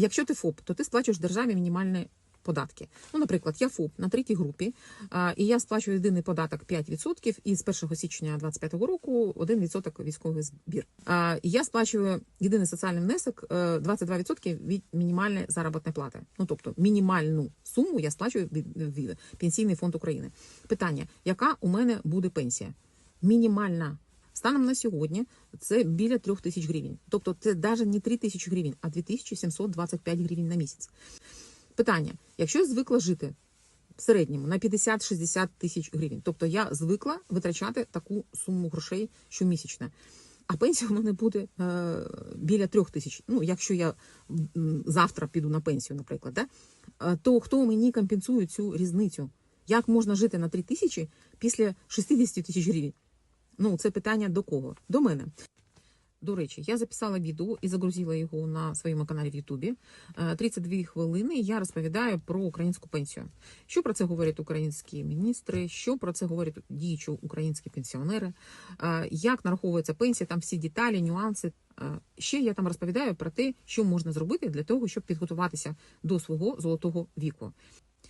Якщо ти ФОП, то ти сплачуєш державі мінімальні податки. Ну, наприклад, я ФОП на третій групі, і я сплачую єдиний податок 5%, і з 1 січня 2025 року 1% військовий збір. Я сплачую єдиний соціальний внесок е, 22% від мінімальної заробітної плати. Ну, тобто мінімальну суму я сплачую від Пенсійний фонд України. Питання: яка у мене буде пенсія? Мінімальна. Станом на сьогодні це біля трьох тисяч гривень. Тобто це навіть не 3 тисячі гривень, а 2725 гривень на місяць. Питання: якщо я звикла жити в середньому на 50-60 тисяч гривень, тобто я звикла витрачати таку суму грошей щомісячно, а пенсія у мене буде е, біля трьох тисяч. Ну, якщо я завтра піду на пенсію, наприклад, да? Е, то хто мені компенсує цю різницю? Як можна жити на 3 тисячі після 60 тисяч гривень? Ну, це питання до кого? До мене. До речі, я записала відео і загрузила його на своєму каналі в Ютубі. Е, 32 хвилини. Я розповідаю про українську пенсію. Що про це говорять українські міністри, що про це говорять діючі українські пенсіонери, е, як нараховується пенсія, там всі деталі, нюанси. Е, Ще я там розповідаю про те, що можна зробити для того, щоб підготуватися до свого золотого віку.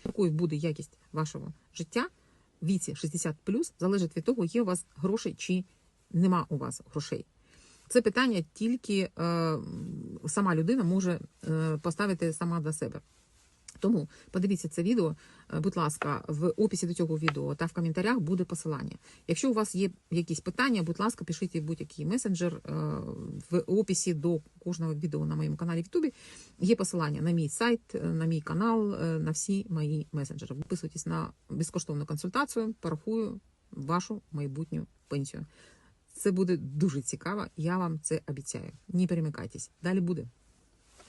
Якою буде якість вашого життя віці 60 залежить від того, є у вас грошей чи нема у вас грошей. Це питання тільки е, сама людина може е, поставити сама для себе. Тому подивіться це відео, е, будь ласка, в описі до цього відео та в коментарях буде посилання. Якщо у вас є якісь питання, будь ласка, пишіть в будь-який месенджер. Е, В описі до кожного відео на моєму каналі в Ютубі є посилання на мій сайт, е, на мій канал, на всі мої месенджери. Підписуйтесь на безкоштовну консультацію, порахую вашу майбутню пенсію. Це буде дуже цікаво, я вам це обіцяю. Не перемикайтесь. Далі буде.